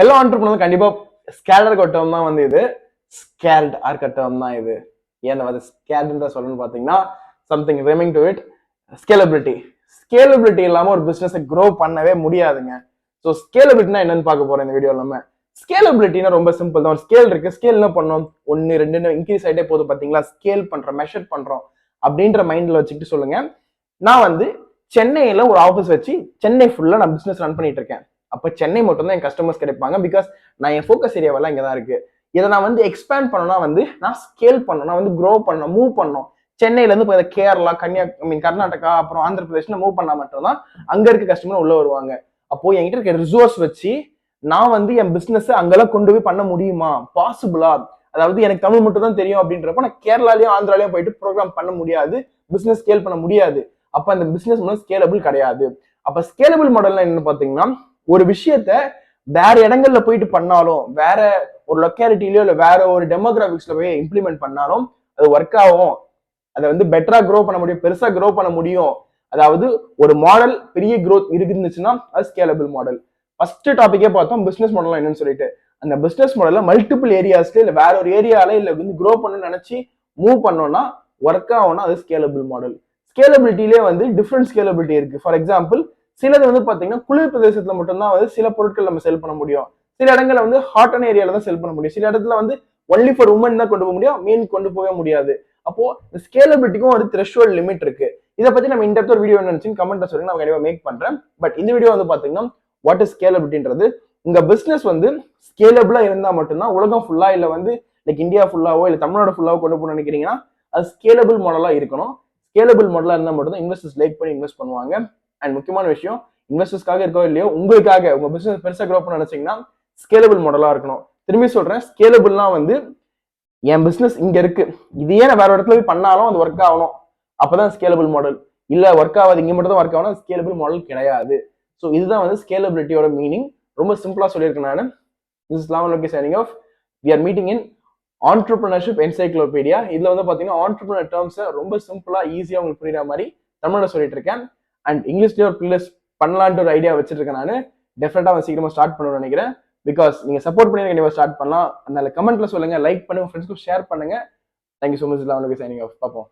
எல்லா ஆண்டர்பனர் கண்டிப்பா ஸ்கேலர் கட்டம் தான் வந்து இது. ஸ்கேல்ட் ஆர் கட்டம் தான் இது. ஏன் வந்து ஸ்கேல்டுன்ற சொல்லணும்னு பார்த்தீங்கன்னா something rhyming to it scalability scalability இல்லாம ஒரு பிஸ்னஸை க்ரோ பண்ணவே முடியாதுங்க. ஸோ ஸ்கேலபிலிட்டினா என்னன்னு பார்க்க போறோம் இந்த வீடியோ இல்லாமல் ஸ்கேலபிலிட்டினா ரொம்ப சிம்பிள் தான். ஒரு ஸ்கேல் இருக்கு ஸ்கேல் என்ன பண்ணோம்? ஒன்னு ரெண்டுன்னு இன்க்ரீஸ் ஆகிட்டே போதும் பாத்தீங்களா ஸ்கேல் பண்றோம் மெஷர் பண்றோம் அப்படின்ற மைண்ட்ல வச்சுக்கிட்டு சொல்லுங்க. நான் வந்து சென்னையில ஒரு ஆஃபீஸ் வச்சு சென்னை ஃபுல்லா நான் பிசினஸ் ரன் பண்ணிட்டு இருக்கேன். அப்போ சென்னை மட்டும்தான் என் கஸ்டமர்ஸ் கிடைப்பாங்க. பிகாஸ் நான் என் ஃபோக்கஸ் ஏரியாவெல்லாம் இங்கே தான் இருக்குது இதை நான் வந்து எக்ஸ்பேண்ட் பண்ணணும்னா வந்து நான் ஸ்கேல் பண்ணணும். நான் வந்து க்ரோ பண்ணணும் மூவ் பண்ணணும். சென்னையிலேருந்து இப்போ கேரளா கன்னியா ஐ மீன் கர்நாடகா அப்புறம் ஆந்திர பிரதேஷ்ல மூவ் பண்ணால் மட்டும்தான் அங்கே இருக்க கஸ்டமர் உள்ளே வருவாங்க. அப்போது என்கிட்ட இருக்க ரிசோர்ஸ் வச்சு நான் வந்து என் பிஸ்னஸை அங்கெல்லாம் கொண்டு போய் பண்ண முடியுமா? பாசிபிளா அதாவது எனக்கு தமிழ் மட்டும் தான் தெரியும் அப்படின்றப்ப நான் கேரளாலையும் ஆந்திராலையும் போயிட்டு ப்ரோக்ராம் பண்ண முடியாது. பிஸ்னஸ் ஸ்கேல் பண்ண முடியாது. அப்போ அந்த பிஸ்னஸ் மாடல் ஸ்கேலபிள் கிடையாது. அப்போ ஸ்கேலபிள் மாடல்னா என்னன்னு பார்த்தீங்கன்னா ஒரு விஷயத்த வேற இடங்கள்ல போயிட்டு பண்ணாலும் வேற ஒரு லொக்காலிட்டிலயோ இல்ல வேற ஒரு டெமோகிராபிக்ஸ்ல போய் இம்ப்ளிமெண்ட் பண்ணாலும் அது ஒர்க் ஆகும். அதை வந்து பெட்டரா க்ரோ பண்ண முடியும் பெருசா க்ரோ பண்ண முடியும். அதாவது ஒரு மாடல் பெரிய க்ரோத் இருந்துச்சுன்னா அது ஸ்கேலபிள் மாடல் ஃபர்ஸ்ட் டாபிக்கே பார்த்தோம் பிசினஸ் மாடல் என்னன்னு சொல்லிட்டு. அந்த பிசினஸ் மாடல்ல மல்டிபிள் ஏரியாஸ்ல இல்ல வேற ஒரு ஏரியால இல்ல வந்து க்ரோ பண்ணணும்னு நினைச்சு மூவ் பண்ணோம்னா ஒர்க் ஆகும்னா அது ஸ்கேலபிள் மாடல் ஸ்கேலபிலிட்டிலே வந்து டிஃப்ரெண்ட் ஸ்கேலபிலிட்டி இருக்கு. ஃபார் எக்ஸாம்பிள் சிலது வந்து பாத்தீங்கன்னா குளிர் பிரதேசத்துல மட்டும்தான் வந்து சில பொருட்கள் நம்ம செல் பண்ண முடியும். சில இடங்களில் வந்து ஹாட்டான ஏரியால தான் செல் பண்ண முடியும். சில இடத்துல வந்து ஒன்லி ஃபார் உமன் தான் கொண்டு போக முடியும். மீன் கொண்டு போக முடியாது. அப்போ இந்த ஸ்கேலபிலிட்டிக்கும் ஒரு த்ரெஷ்வல் லிமிட் இருக்கு. இதை பத்தி நம்ம இந்த ஒரு வீடியோ நினைச்சு கமெண்ட்ல சொல்லுங்க. நான் கண்டிப்பா மேக் பண்றேன். பட் இந்த வீடியோ வந்து பாத்தீங்கன்னா வாட் இஸ் ஸ்கேலபிலிட்டின்றது உங்க பிசினஸ் வந்து ஸ்கேலபிளா இருந்தா மட்டும்தான் உலகம் ஃபுல்லா இல்ல வந்து லைக் இந்தியா ஃபுல்லாவோ இல்ல தமிழ்நாடு ஃபுல்லாவோ கொண்டு போகணும் நினைக்கிறீங்கன்னா அது ஸ்கேலபிள் மாடலா இருக்கணும். ஸ்கேலபிள் மாடலா இருந்தா மட்டும் இன்வெஸ்டர்ஸ் லைக் பண்ணி இன்வெஸ்ட் பண்ணுவாங்க. அண்ட் முக்கியமான விஷயம் இன்வெஸ்டர்ஸ்க்காக இருக்கோ இல்லையோ உங்களுக்காக உங்க பிசினஸ் பெருசாக க்ரோ பண்ண நினைச்சீங்கன்னா ஸ்கேலபிள் மாடலா இருக்கணும். திரும்பி சொல்றேன் ஸ்கேலபிள்னா வந்து என் பிசினஸ் இங்க இருக்கு. இதையே நான் வேற இடத்துல போய் பண்ணாலும் அது ஒர்க் ஆகணும். அப்பதான் ஸ்கேலபிள் மாடல் இல்ல ஒர்க் ஆகாது இங்க மட்டும் தான் ஒர்க் ஆகணும் ஸ்கேலபிள் மாடல் கிடையாது. ஸோ இதுதான் வந்து ஸ்கேலபிலிட்டியோட மீனிங் ரொம்ப சிம்பிளா சொல்லியிருக்கேன் நான். திஸ் இஸ் லாவன் லோகே signing off we are meeting in entrepreneurship encyclopedia இதுல வந்து பாத்தீங்கன்னா ஆண்டர்பிரினர் டேர்ம்ஸை ரொம்ப சிம்பிளா ஈஸியா உங்களுக்கு புரியுற மாதிரி தமிழ்ல சொல்லிட்டு இருக்கேன். அண்ட் இங்கிலீஷ்லேயே ஒரு பிளஸ் பண்ணலான்ட்டு ஒரு ஐடியா வச்சிருக்கேன் நான். டெஃபினட்டாக அவன் சீக்கிரமாக ஸ்டார்ட் பண்ணணும்னு நினைக்கிறேன். பிகாஸ் நீங்கள் சப்போர்ட் பண்ணி கண்டிப்பாக ஸ்டார்ட் பண்ணலாம். அதனால கமெண்ட்ல சொல்லுங்கள் லைக் பண்ணுங்கள் ஃப்ரெண்ட்ஸ்க்கு ஷேர் பண்ணுங்கள் தேங்க்யூ ஸோ மச் அவனுக்கு சைனிங் ஆஃப் பார்ப்போம்